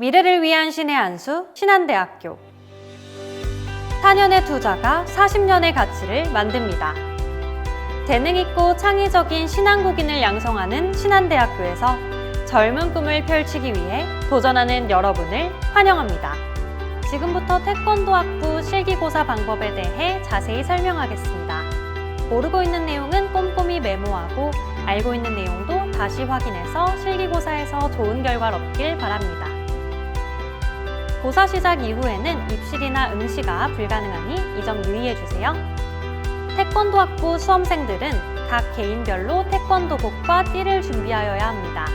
미래를 위한 신의 안수 신한대학교 4년의 투자가 40년의 가치를 만듭니다. 재능 있고 창의적인 신한국인을 양성하는 신한대학교에서 젊은 꿈을 펼치기 위해 도전하는 여러분을 환영합니다. 지금부터 태권도 학부 실기고사 방법에 대해 자세히 설명하겠습니다. 모르고 있는 내용은 꼼꼼히 메모하고 알고 있는 내용도 다시 확인해서 실기고사에서 좋은 결과를 얻길 바랍니다. 고사 시작 이후에는 입실이나 응시가 불가능하니 이 점 유의해 주세요. 태권도 학부 수험생들은 각 개인별로 태권도복과 띠를 준비하여야 합니다.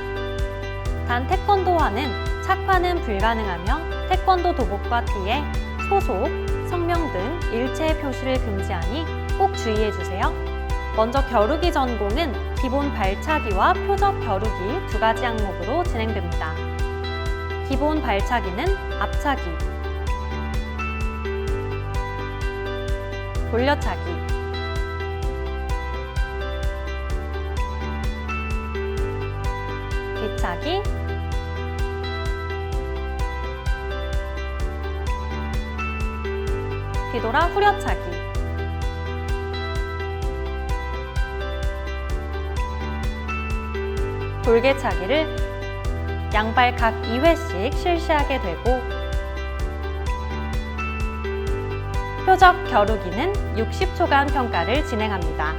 단 태권도화는 착화는 불가능하며 태권도 도복과 띠에 소속, 성명 등 일체 표시를 금지하니 꼭 주의해 주세요. 먼저 겨루기 전공은 기본 발차기와 표적 겨루기 두 가지 항목으로 진행됩니다. 기본 발차기는 앞차기, 돌려차기, 뒤차기, 뒤돌아 후려차기, 돌개차기를 양발 각 2회씩 실시하게 되고 표적 겨루기는 60초간 평가를 진행합니다.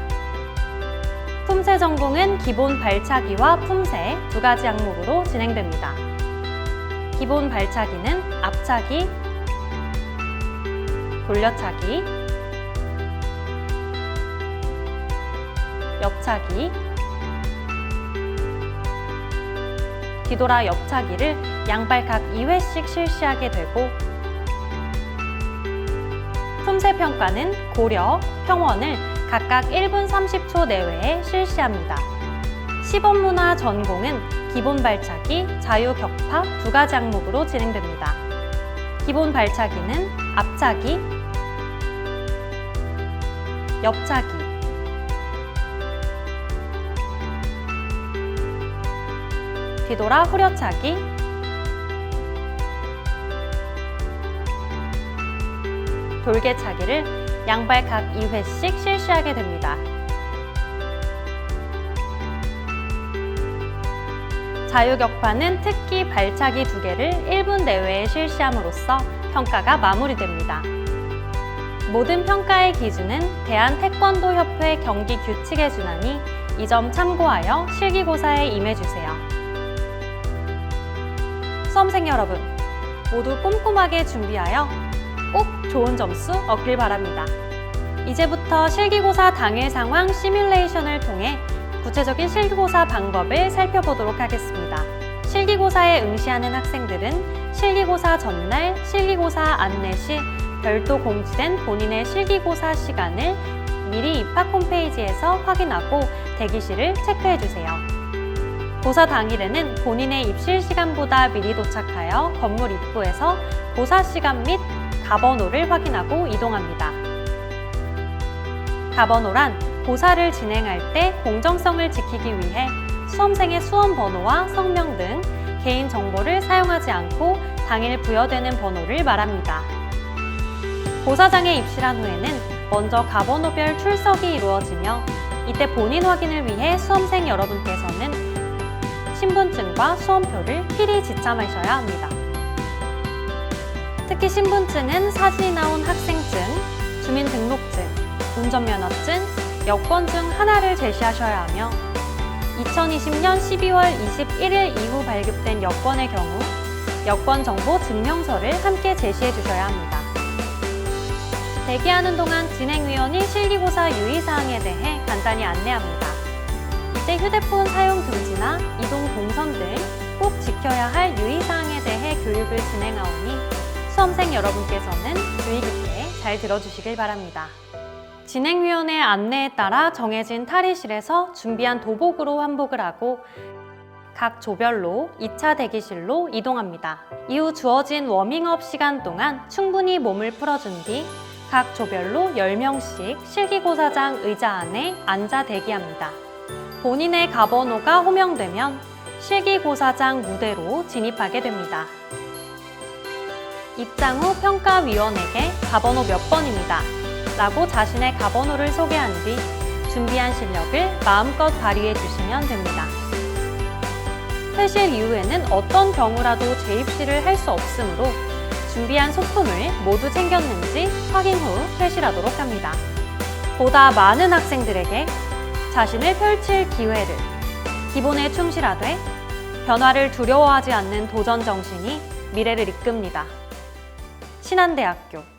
품새 전공은 기본 발차기와 품새 두 가지 항목으로 진행됩니다. 기본 발차기는 앞차기, 돌려차기, 옆차기, 뒤돌아 옆차기를 양발 각 2회씩 실시하게 되고 품새 평가는 고려, 평원을 각각 1분 30초 내외에 실시합니다. 시범문화 전공은 기본 발차기, 자유 격파 두 가지 항목으로 진행됩니다. 기본 발차기는 앞차기, 옆차기, 뒤돌아 후려차기, 돌개차기를 양발 각 2회씩 실시하게 됩니다. 자유격파는 특기 발차기 두 개를 1분 내외에 실시함으로써 평가가 마무리됩니다. 모든 평가의 기준은 대한태권도협회 경기 규칙에 준하니 이 점 참고하여 실기고사에 임해주세요. 수험생 여러분, 모두 꼼꼼하게 준비하여 꼭 좋은 점수 얻길 바랍니다. 이제부터 실기고사 당일 상황 시뮬레이션을 통해 구체적인 실기고사 방법을 살펴보도록 하겠습니다. 실기고사에 응시하는 학생들은 실기고사 전날 실기고사 안내 시 별도 공지된 본인의 실기고사 시간을 미리 입학 홈페이지에서 확인하고 대기실을 체크해 주세요. 고사 당일에는 본인의 입실 시간보다 미리 도착하여 건물 입구에서 고사 시간 및 가번호를 확인하고 이동합니다. 가번호란 고사를 진행할 때 공정성을 지키기 위해 수험생의 수험 번호와 성명 등 개인 정보를 사용하지 않고 당일 부여되는 번호를 말합니다. 고사장에 입실한 후에는 먼저 가번호별 출석이 이루어지며 이때 본인 확인을 위해 수험생 여러분께서는 신분증과 수험표를 필히 지참하셔야 합니다. 특히 신분증은 사진이 나온 학생증, 주민등록증, 운전면허증, 여권 중 하나를 제시하셔야 하며 2020년 12월 21일 이후 발급된 여권의 경우 여권 정보 증명서를 함께 제시해 주셔야 합니다. 대기하는 동안 진행위원이 실기고사 유의사항에 대해 간단히 안내합니다. 이때 휴대폰 사용 금지나 이동 동선 등 꼭 지켜야 할 유의사항에 대해 교육을 진행하오니 수험생 여러분께서는 주의 깊게 잘 들어주시길 바랍니다. 진행위원의 안내에 따라 정해진 탈의실에서 준비한 도복으로 환복을 하고 각 조별로 2차 대기실로 이동합니다. 이후 주어진 워밍업 시간 동안 충분히 몸을 풀어준 뒤 각 조별로 10명씩 실기고사장 의자 안에 앉아 대기합니다. 본인의 가번호가 호명되면 실기고사장 무대로 진입하게 됩니다. 입장 후 평가위원에게 가번호 몇 번입니다. 라고 자신의 가번호를 소개한 뒤 준비한 실력을 마음껏 발휘해 주시면 됩니다. 퇴실 이후에는 어떤 경우라도 재입시를 할 수 없으므로 준비한 소품을 모두 챙겼는지 확인 후 퇴실하도록 합니다. 보다 많은 학생들에게 자신을 펼칠 기회를 기본에 충실하되 변화를 두려워하지 않는 도전 정신이 미래를 이끕니다. 신한대학교